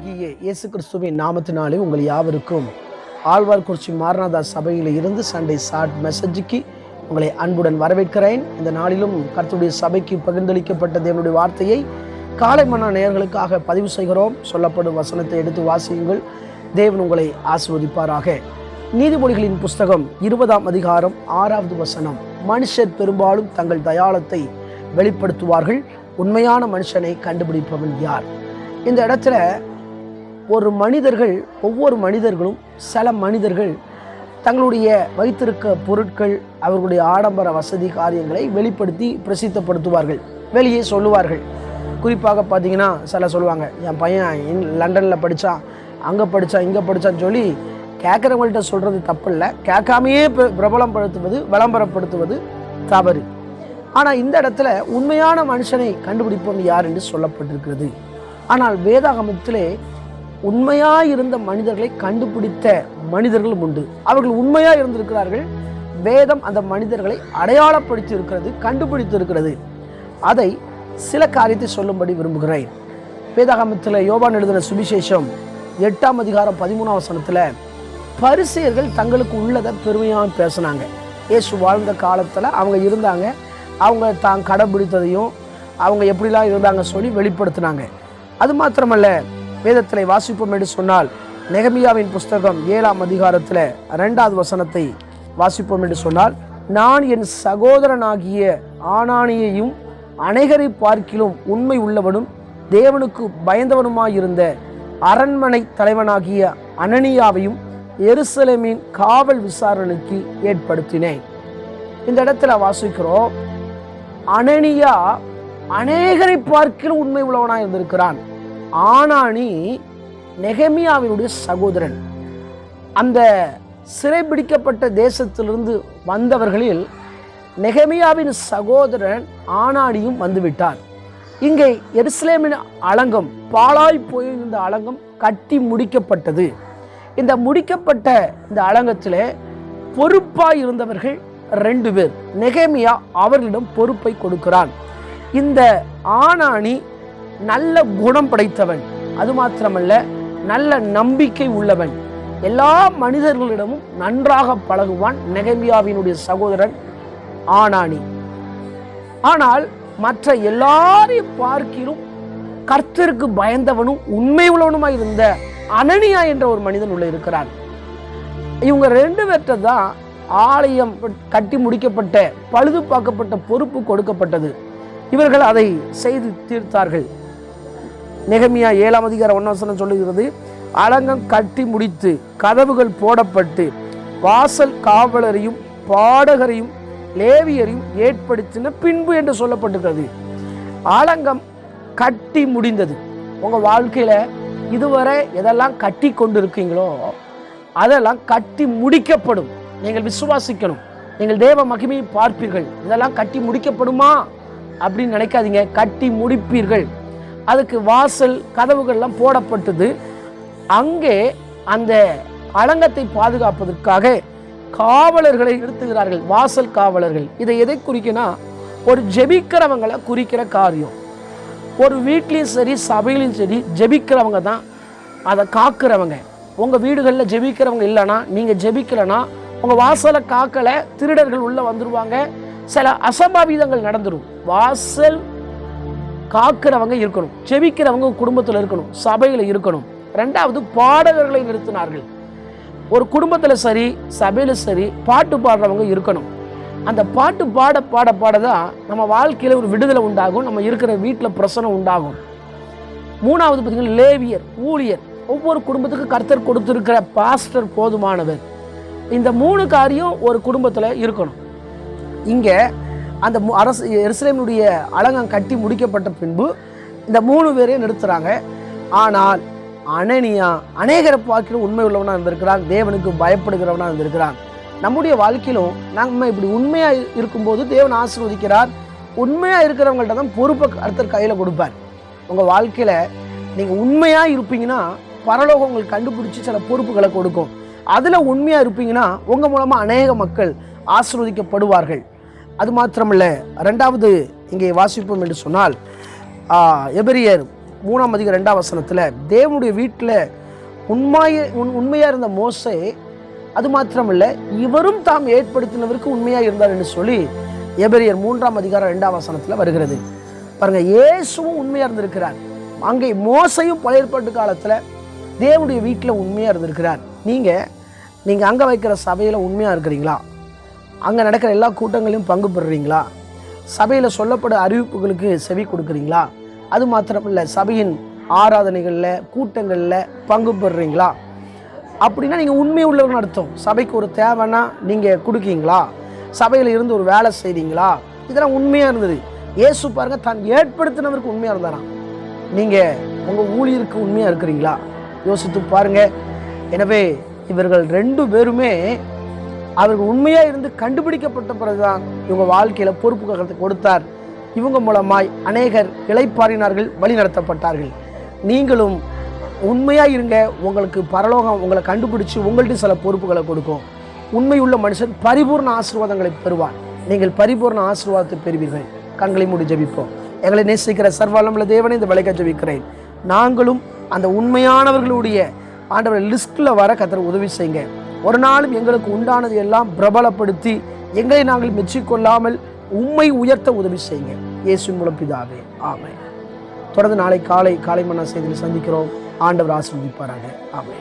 ஆகிய இயேசு கிறிஸ்துவின் நாமத்தினாலே உங்கள் யாவருக்கும் ஆழ்வார்குறிச்சி மாரநாதா சபையில் இருந்து சண்டே ஷார்ட் மெசேஜுக்கு உங்களை அன்புடன் வரவேற்கிறேன். இந்த நாளிலும் கர்த்தருடைய சபைக்கு பகிர்ந்தளிக்கப்பட்ட தேவனுடைய வார்த்தையை காலை மன்ன நேயர்களுக்காக பதிவு செய்கிறோம். சொல்லப்படும் வசனத்தை எடுத்து வாசியுங்கள். தேவன் உங்களை ஆசிர்வதிப்பாராக. நீதிமொழிகளின் புஸ்தகம் இருபதாம் அதிகாரம் ஆறாவது வசனம். மனுஷர் பெரும்பாலும் தங்கள் தயாளத்தை வெளிப்படுத்துவார்கள். உண்மையான மனுஷனை கண்டுபிடிப்பவன் யார்? இந்த இடத்துல ஒரு மனிதர்கள் ஒவ்வொரு மனிதர்களும் சில மனிதர்கள் தங்களுடைய வைத்திருக்க பொருட்கள் அவர்களுடைய ஆடம்பர வசதி காரியங்களை வெளிப்படுத்தி பிரசித்தப்படுத்துவார்கள். வெளியே சொல்லுவார்கள். குறிப்பாக பார்த்தீங்கன்னா சில சொல்லுவாங்க என் பையன் இன் லண்டனில் படித்தான் அங்கே படித்தான் இங்கே படித்தான்னு சொல்லி கேட்குறவங்கள்ட்ட சொல்கிறது தப்பு இல்லை கேட்காமையே பிரபலம் பிரபலப்படுத்துவது விளம்பரப்படுத்துவது தவறு. ஆனால் இந்த இடத்துல உண்மையான மனுஷனை கண்டுபிடிப்போம் யார் என்று சொல்லப்பட்டிருக்கிறது. ஆனால் வேதாகமத்திலே உண்மையாக இருந்த மனிதர்களை கண்டுபிடித்த மனிதர்களும் உண்டு. அவர்கள் உண்மையாக இருந்திருக்கிறார்கள் வேதம் அந்த மனிதர்களை அடையாளப்படுத்தி இருக்கிறது கண்டுபிடித்து இருக்கிறது அதை சில காரியத்தை சொல்லும்படி விரும்புகிறேன். வேதாகமத்தில் யோபான் எழுதின சுவிசேஷம் எட்டாம் அதிகாரம் பதிமூணாம் வசனத்தில் பரிசெயர்கள் தங்களுக்கு உள்ளதை பெருமையாக பேசினாங்க. இயேசு வாழ்ந்த காலத்தில் அவங்க இருந்தாங்க. அவங்க தான் கடைபிடித்ததையும் அவங்க எப்படிலாம் இருந்தாங்க சொல்லி வெளிப்படுத்தினாங்க. அது மாத்திரமல்ல வேதத்தில் வாசிப்போம் என்று சொன்னால் நெகமியாவின் புஸ்தகம் ஏழாம் அதிகாரத்தில் ரெண்டாவது வசனத்தை வாசிப்போம் என்று சொன்னால் நான் என் சகோதரனாகிய ஆனானியையும் அநேகரை பார்க்கிலும் உண்மை உள்ளவனும் தேவனுக்கு பயந்தவனுமாயிருந்த அரண்மனை தலைவனாகிய அனனியாவையும் எருசலேமின் காவல் விசாரணைக்கு ஏற்படுத்தினேன். இந்த இடத்துல வாசிக்கிறோம் அனனியா அநேகரை பார்க்கிலும் உண்மை உள்ளவனாக இருந்திருக்கிறான் ஆனானி நெகமியாவினுடைய சகோதரன். அந்த சிறைபிடிக்கப்பட்ட தேசத்திலிருந்து வந்தவர்களில் நெகமியாவின் சகோதரன் ஆனானியும் வந்துவிட்டார். இங்கே எருசலேமின் அலங்கம் பாழாய் போயிருந்த அலங்கம் கட்டி முடிக்கப்பட்டது. இந்த முடிக்கப்பட்ட இந்த அலங்கத்தில் பொறுப்பாய் இருந்தவர்கள் ரெண்டு பேர். நெகமியா அவர்களிடம் பொறுப்பை கொடுக்கிறான். இந்த ஆணாணி நல்ல குணம் படைத்தவன். அது மாத்திரமல்ல நல்ல நம்பிக்கை உள்ளவன். எல்லா மனிதர்களிடமும் நன்றாக பழகுவான் நெகமியாவினுடைய சகோதரன் ஆனானி. ஆனால் மற்ற எல்லாரையும் பார்க்கிலும் கர்த்தருக்கு பயந்தவனும் உண்மை உள்ளவனுமாய் இருந்த அனனியா என்ற ஒரு மனிதன் உள்ள இருக்கிறான். இவங்க ரெண்டு பேர்த்த தான் ஆலயம் கட்டி முடிக்கப்பட்ட பழுது பார்க்கப்பட்ட பொறுப்பு கொடுக்கப்பட்டது. இவர்கள் அதை செய்து தீர்த்தார்கள். நெகமியா ஏழாம் அதிகாரம் ஒன்னவசனம் சொல்லுகிறது அலங்கம் கட்டி முடித்து கதவுகள் போடப்பட்டு வாசல் காவலரையும் பாடகரையும் லேவியரையும் ஏற்படுத்தின பின்பு என்று சொல்லப்பட்டிருக்கிறது. ஆலங்கம் கட்டி முடிந்தது. உங்கள் வாழ்க்கையில் இதுவரை எதெல்லாம் கட்டி கொண்டு இருக்கீங்களோ அதெல்லாம் கட்டி முடிக்கப்படும். நீங்கள் விசுவாசிக்கணும். நீங்கள் தேவ மகிமையை பார்ப்பீர்கள். இதெல்லாம் கட்டி முடிக்கப்படுமா? அப்படின்னு நினைக்காதீங்க. கட்டி முடிப்பீர்கள். அதுக்கு வாசல் கதவுகள்லாம் போடப்பட்டது. அங்கே அந்த அலங்கத்தை பாதுகாப்பதற்காக காவலர்களை நிறுத்துகிறார்கள் வாசல் காவலர்கள். இதை எதை குறிக்கனா ஒரு ஜெபிக்கிறவங்களை குறிக்கிற காரியம். ஒரு வீட்லேயும் சரி சபையிலையும் சரி ஜெபிக்கிறவங்க தான் அதை காக்கிறவங்க. உங்கள் வீடுகளில் ஜெபிக்கிறவங்க இல்லைன்னா நீங்கள் ஜெபிக்கலைன்னா உங்கள் வாசலை காக்கலை திருடர்கள் உள்ளே வந்துடுவாங்க சில அசம்பாவிதங்கள் நடந்துடும் வாசல் காக்கிறவங்க இருக்கணும் செவிக்கிறவங்க குடும்பத்தில் இருக்கணும் சபையில் இருக்கணும். ரெண்டாவது பாடகர்களை நிறுத்தினார்கள். ஒரு குடும்பத்தில் சரி சபையில் சரி பாட்டு பாடுறவங்க இருக்கணும். அந்த பாட்டு பாட பாட பாட தான் நம்ம வாழ்க்கையில் ஒரு விடுதலை உண்டாகும் நம்ம இருக்கிற வீட்டில் பிரசனம் உண்டாகும். மூணாவது பார்த்தீங்கன்னா லேவியர் ஊழியர் ஒவ்வொரு குடும்பத்துக்கு கர்த்தர் கொடுத்துருக்கிற பாஸ்டர் போதுமானவர். இந்த மூணு காரியம் ஒரு குடும்பத்தில் இருக்கணும். இங்கே அந்த மு- அரசு எருசலேமுடைய அலங்கம் கட்டி முடிக்கப்பட்ட பின்பு இந்த மூணு பேரையும் நிறுத்துகிறாங்க ஆனால் அனனியா அநேகரை பார்க்கிலும் உண்மை உள்ளவனாக இருந்திருக்கிறான் தேவனுக்கு பயப்படுகிறவனாக இருந்திருக்கிறான். நம்முடைய வாழ்க்கையிலும் நம்ம இப்படி உண்மையாக இருக்கும்போது தேவன் ஆசீர்வதிக்கிறார். உண்மையாக இருக்கிறவங்கள்ட்ட தான் பொறுப்பை கர்த்தர் கையில் கொடுப்பார். உங்கள் வாழ்க்கையில் நீங்கள் உண்மையாக இருப்பீங்கன்னா பரலோகம் உங்களுக்கு கண்டுபிடிச்சி சில பொறுப்புகளை கொடுக்கும். அதில் உண்மையாக இருப்பீங்கன்னா உங்கள் மூலமாக அநேக மக்கள் ஆசிர்வதிக்கப்படுவார்கள். அது மாத்திரமல்ல ரெண்டாவது இங்கே வாசிப்போம் என்று சொன்னால் எபிரியர் மூணாம் அதிக ரெண்டாம் வசனத்தில் தேவனுடைய வீட்டில் உண்மைய உண் உண்மையாக இருந்த மோசை அது மாத்திரமல்ல இவரும் தாம் ஏற்படுத்தினவருக்கு உண்மையாக இருந்தார் என்று சொல்லி எபிரியர் மூன்றாம் அதிகாரம் ரெண்டாம் வசனத்தில் வருகிறது. பாருங்கள் இயேசுவும் உண்மையாக இருந்திருக்கிறார். அங்கே மோசையும் பழைய ஏற்பாட்டு காலத்தில் தேவனுடைய வீட்டில் உண்மையாக இருந்திருக்கிறார். நீங்கள் நீங்கள் அங்கே வைக்கிற சபையில் உண்மையாக இருக்கிறீங்களா? அங்கே நடக்கிற எல்லா கூட்டங்களையும் பங்கு பெறுறீங்களா சபையில் சொல்லப்படும் அறிவிப்புகளுக்கு செவி கொடுக்குறீங்களா? அது மாத்திரமில்ல சபையின் ஆராதனைகளில் கூட்டங்களில் பங்கு பெறுறீங்களா அப்படின்னா நீங்கள் உண்மை உள்ளவர்கள் அர்த்தம். சபைக்கு ஒரு தேவைன்னா நீங்கள் கொடுக்கீங்களா? சபையில் இருந்து ஒரு வேலை செய்கிறீங்களா இதெல்லாம் உண்மையாக இருந்தது. இயேசு பாருங்க தான் ஏற்படுத்தினவருக்கு உண்மையாக இருந்தாராம். நீங்கள் உங்கள் ஊழியருக்கு உண்மையாக இருக்கிறீங்களா? யோசித்து பாருங்கள் எனவே இவர்கள் ரெண்டு பேருமே அவர்கள் உண்மையாக இருந்து கண்டுபிடிக்கப்பட்ட பிறகுதான் இவங்க வாழ்க்கையில் பொறுப்புகளை கொடுத்தார். இவங்க மூலமாய் அநேகர் இளைப்பாறினார்கள் வழி நடத்தப்பட்டார்கள் நீங்களும் உண்மையாக இருங்க உங்களுக்கு பரலோகம் உங்களை கண்டுபிடிச்சி உங்கள்கிட்ட சில பொறுப்புகளை கொடுக்கும். உண்மையுள்ள மனுஷன் பரிபூர்ண ஆசீர்வாதங்களை பெறுவார் நீங்கள் பரிபூர்ண ஆசீர்வாதத்தை பெறுவீர்கள். கண்களை மூடி ஜபிப்போம். எங்களை நேசிக்கிற சர்வாலமுள்ள தேவனை இந்த விலைக்க ஜபிக்கிறேன். நாங்களும் அந்த உண்மையானவர்களுடைய ஆண்டவர் லிஸ்ட்டில் வர கத்தர் உதவி செய்யுங்க. ஒரு நாளும் எங்களுக்கு உண்டானது எல்லாம் பிரபலப்படுத்தி எங்களை நாங்கள் மெச்சிக்கொள்ளாமல் உண்மை உயர்த்த உதவி செய்யுங்க. இயேசு மூலம் பிதாவே ஆமை தொடர்ந்து நாளை காலை காலை மன்னா செய்தியில் சந்திக்கிறோம். ஆண்டவர் ஆசீர்வதிப்பாராக. ஆமை